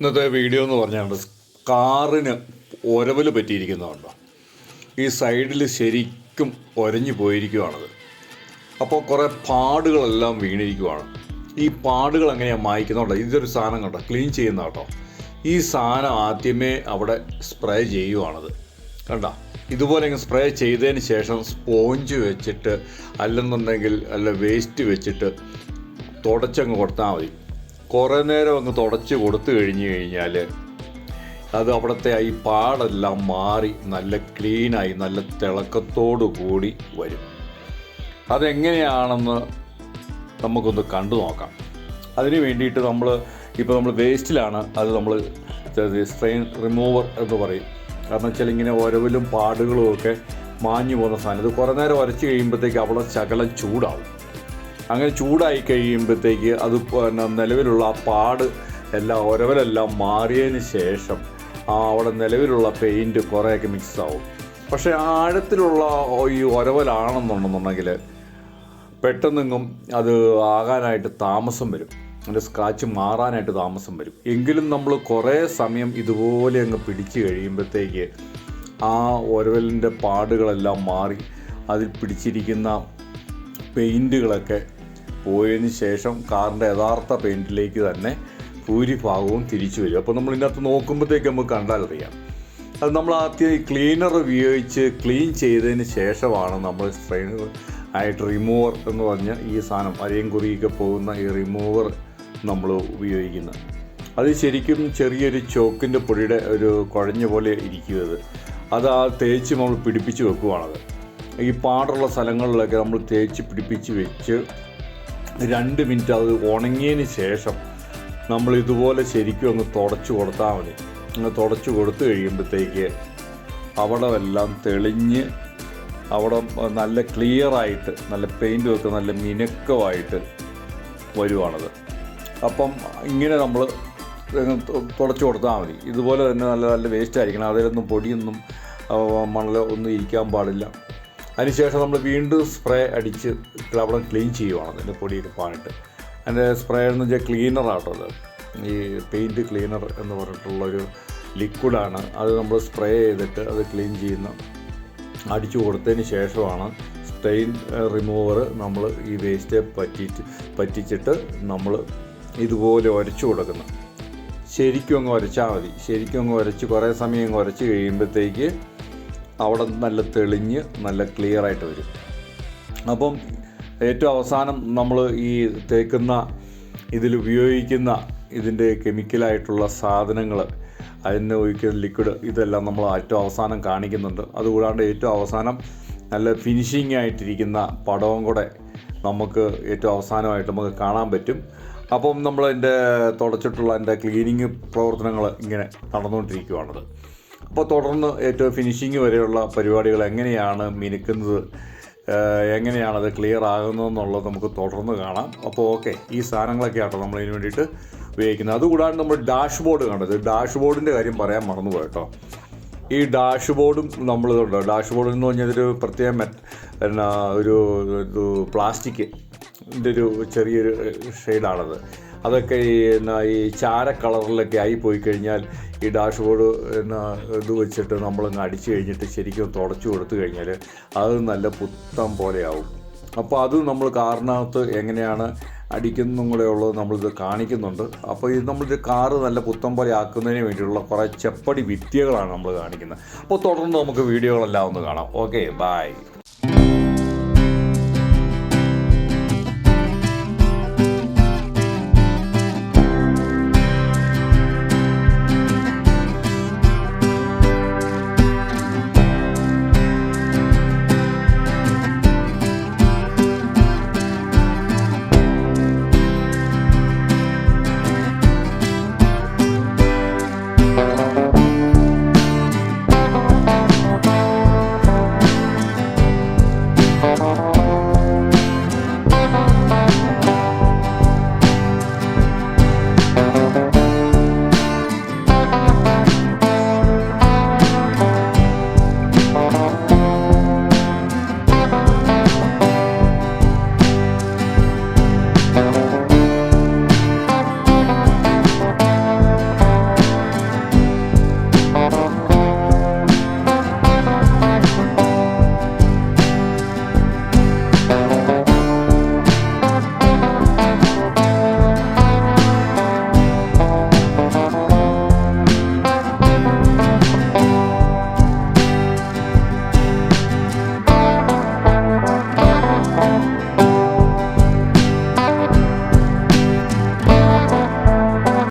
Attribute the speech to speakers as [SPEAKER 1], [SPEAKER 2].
[SPEAKER 1] ഇന്നത്തെ വീഡിയോ എന്ന് പറഞ്ഞാൽ കാറിന് ഒരവൽ പറ്റിയിരിക്കുന്നതുണ്ടോ? ഈ സൈഡിൽ ശരിക്കും ഒരഞ്ഞു പോയിരിക്കുവാണത്. അപ്പോൾ കുറേ പാടുകളെല്ലാം വീണിരിക്കുവാണ്. ഈ പാടുകൾ എങ്ങനെയാണ് മായ്ക്കുന്നുണ്ടോ ഇതൊരു സാധനം കണ്ടോ? ക്ലീൻ ചെയ്യുന്ന കേട്ടോ. ഈ സാധനം ആദ്യമേ അവിടെ സ്പ്രേ ചെയ്യുവാണത്. കണ്ട? ഇതുപോലെ സ്പ്രേ ചെയ്തതിന് ശേഷം സ്പോഞ്ച് വെച്ചിട്ട് അല്ലെന്നുണ്ടെങ്കിൽ അല്ല വേസ്റ്റ് വെച്ചിട്ട് തുടച്ചങ്ങ് കൊടുത്താൽ മതി. കുറേ നേരം അങ്ങ് തുടച്ച് കൊടുത്തു കഴിഞ്ഞ് കഴിഞ്ഞാൽ അത് അവിടുത്തെ ഈ പാടെല്ലാം മാറി നല്ല ക്ലീനായി നല്ല തിളക്കത്തോടു കൂടി വരും. അതെങ്ങനെയാണെന്ന് നമുക്കൊന്ന് കണ്ടു നോക്കാം. അതിന് വേണ്ടിയിട്ട് നമ്മൾ ഇപ്പോൾ നമ്മൾ വേസ്റ്റിലാണ് അത് നമ്മൾ സ്ട്രെയിൻ റിമൂവർ എന്ന് പറയും. കാരണം വെച്ചാൽ ഇങ്ങനെ ഒരവിലും പാടുകളും ഒക്കെ മാഞ്ഞു പോകുന്ന സാധനം. ഇത് കുറേ നേരം ഉരച്ച് കഴിയുമ്പോഴത്തേക്ക് അവിടെ ശകലം ചൂടാവും. അങ്ങനെ ചൂടായി കഴിയുമ്പോഴത്തേക്ക് അത് പിന്നെ നിലവിലുള്ള ആ പാട് എല്ലാം ഒരവരെല്ലാം മാറിയതിന് ശേഷം ആ അവിടെ നിലവിലുള്ള പെയിന്റ് കുറേയൊക്കെ മിക്സ് ആവും പക്ഷേ ആഴത്തിലുള്ള ഈ ഒരവലാണെന്നുണ്ടെന്നുണ്ടെങ്കിൽ പെട്ടെന്നെങ്ങും അത് ആകാനായിട്ട് താമസം വരും. അതിന്റെ സ്ക്രാച്ച് മാറാനായിട്ട് താമസം വരും. എങ്കിലും നമ്മൾ കുറേ സമയം ഇതുപോലെ അങ്ങ് പിടിച്ചു കഴിയുമ്പോഴത്തേക്ക് ആ ഒരവലിന്റെ പാടുകളെല്ലാം മാറി അതിൽ പിടിച്ചിരിക്കുന്ന പെയിന്റുകളൊക്കെ പോയതിന് ശേഷം കാറിന്റെ യഥാർത്ഥ പെയിന്റിലേക്ക് തന്നെ ഭൂരിഭാഗവും തിരിച്ചു വരും. അപ്പോൾ നമ്മൾ ഇതിനകത്ത് നോക്കുമ്പോഴത്തേക്ക് നമുക്ക് കണ്ടാൽ അറിയാം. അത് നമ്മൾ ആദ്യം ഈ ക്ലീനർ ഉപയോഗിച്ച് ക്ലീൻ ചെയ്തതിന് ശേഷമാണ് നമ്മൾ സ്ട്രെയിൻ ആയിട്ട് റിമൂവർ എന്ന് പറഞ്ഞ ഈ സാധനം അരയും കുറിയൊക്കെ പോകുന്ന ഈ റിമൂവർ നമ്മൾ ഉപയോഗിക്കുന്നത്. അത് ശരിക്കും ചെറിയൊരു ചോക്കിന്റെ പൊടിയുടെ ഒരു കുഴഞ്ഞ പോലെ ഇരിക്കുന്നത്. അത് ആ തേച്ച് നമ്മൾ പിടിപ്പിച്ച് വെക്കുവാണത്. ഈ പാടുള്ള സ്ഥലങ്ങളിലൊക്കെ നമ്മൾ തേച്ച് പിടിപ്പിച്ച് വെച്ച് രണ്ട് മിനിറ്റ് അത് ഉണങ്ങിയതിന് ശേഷം നമ്മൾ ഇതുപോലെ ശരിക്കും ഒന്ന് തുടച്ചു കൊടുത്താൽ മതി. അങ്ങ് തുടച്ചു കൊടുത്തു കഴിയുമ്പോഴത്തേക്ക് അവിടെ എല്ലാം തെളിഞ്ഞ് അവിടെ നല്ല ക്ലിയറായിട്ട് നല്ല പെയിന്റും ഒക്കെ നല്ല മിനുക്കമായിട്ട് വരുവാണത്. അപ്പം ഇങ്ങനെ നമ്മൾ തുടച്ചു കൊടുത്താൽ മതി. ഇതുപോലെ തന്നെ നല്ല നല്ല വേസ്റ്റ് ആയിരിക്കണം. അതിലൊന്നും പൊടിയൊന്നും മണൽ ഒന്നും ഇരിക്കാൻ പാടില്ല. അതിനുശേഷം നമ്മൾ വീണ്ടും സ്പ്രേ അടിച്ച് അവിടെ ക്ലീൻ ചെയ്യുവാണ്. അതിന്റെ പൊടിയൊക്കെ പാനിട്ട് അതിന്റെ സ്പ്രേ എന്ന് വെച്ചാൽ ക്ലീനറാട്ടോ അത്. ഈ പെയിന്റ് ക്ലീനർ എന്ന് പറഞ്ഞിട്ടുള്ളൊരു ലിക്വിഡാണ്. അത് നമ്മൾ സ്പ്രേ ചെയ്തിട്ട് അത് ക്ലീൻ ചെയ്യുന്ന അടിച്ചു കൊടുത്തതിന് ശേഷമാണ് സ്റ്റെയിൻ റിമൂവർ നമ്മൾ ഈ വേസ്റ്റ് പറ്റിച്ച് പറ്റിച്ചിട്ട് നമ്മൾ ഇതുപോലെ ഉരച്ചു കൊടുക്കുന്നത്. ശരിക്കും അങ്ങ് ഉരച്ചാൽ മതി. ശരിക്കും അങ്ങ് ഉരച്ച് കുറേ സമയം അങ്ങ് ഉരച്ച് കഴിയുമ്പോഴത്തേക്ക് അവിടെ നല്ല തെളിഞ്ഞ് നല്ല ക്ലിയർ ആയിട്ട് വരും. അപ്പം ഏറ്റവും അവസാനം നമ്മൾ ഈ തേക്കുന്ന ഇതിൽ ഉപയോഗിക്കുന്ന ഇതിന്റെ കെമിക്കലായിട്ടുള്ള സാധനങ്ങൾ അതിന് ഒഴിക്കുന്ന ലിക്വിഡ് ഇതെല്ലാം നമ്മൾ ഏറ്റവും അവസാനം കാണിക്കുന്നുണ്ട്. അതുകൂടാണ്ട് ഏറ്റവും അവസാനം നല്ല ഫിനിഷിംഗ് ആയിട്ടിരിക്കുന്ന പടവും കൂടെ നമുക്ക് ഏറ്റവും അവസാനമായിട്ട് നമുക്ക് കാണാൻ പറ്റും. അപ്പം നമ്മൾ എന്റെ തുടച്ചിട്ടുള്ള എന്റെ ക്ലീനിങ് പ്രവർത്തനങ്ങൾ ഇങ്ങനെ നടന്നുകൊണ്ടിരിക്കുകയാണത് അപ്പോൾ തുടർന്ന് ഏറ്റവും ഫിനിഷിങ് വരെയുള്ള പരിപാടികൾ എങ്ങനെയാണ് മിനുക്കുന്നത്? എങ്ങനെയാണ് അത് ക്ലിയർ ആകുന്നതെന്നുള്ളത് നമുക്ക് തുടർന്ന് കാണാം. അപ്പോൾ ഓക്കെ ഈ സാധനങ്ങളൊക്കെ ആട്ടോ നമ്മൾ ഇതിന് വേണ്ടിയിട്ട് ഉപയോഗിക്കുന്നത്. അതുകൂടാണ്ട് നമ്മൾ ഡാഷ് ബോർഡ് കണ്ടത്. ഡാഷ് ബോർഡിന്റെ കാര്യം പറയാൻ മറന്നു പോയിട്ടോ ഈ ഡാഷ് ബോർഡും നമ്മൾ ഇതുണ്ട് ഡാഷ് ബോർഡ് എന്ന് പറഞ്ഞാൽ ഇതൊരു പ്രത്യേക മെറ്റ് എന്നാ ഒരു പ്ലാസ്റ്റിക് ഇതിന്റെ ഒരു ചെറിയൊരു ഷെയ്ഡാണത് അതൊക്കെ ഈ ഈ ചാര കളറിലൊക്കെ ആയി പോയി കഴിഞ്ഞാൽ ഈ ഡാഷ് ബോർഡ് ഇത് വെച്ചിട്ട് നമ്മളങ്ങ് അടിച്ചു കഴിഞ്ഞിട്ട് ശരിക്കും തുടച്ചു കൊടുത്തു കഴിഞ്ഞാൽ അത് നല്ല പുത്തം പോലെയാവും. അപ്പോൾ അത് നമ്മൾ കാറിനകത്ത് എങ്ങനെയാണ് അടിക്കുന്നതും കൂടെ ഉള്ളത് നമ്മളിത് കാണിക്കുന്നുണ്ട്. അപ്പോൾ ഇത് നമ്മളിത് കാറ് നല്ല പുത്തം പോലെ ആക്കുന്നതിന് വേണ്ടിയുള്ള കുറേ ചെപ്പടി വിദ്യകളാണ് നമ്മൾ കാണിക്കുന്നത്. അപ്പോൾ തുടർന്ന് നമുക്ക് വീഡിയോകളെല്ലാം ഒന്ന് കാണാം. Okay bye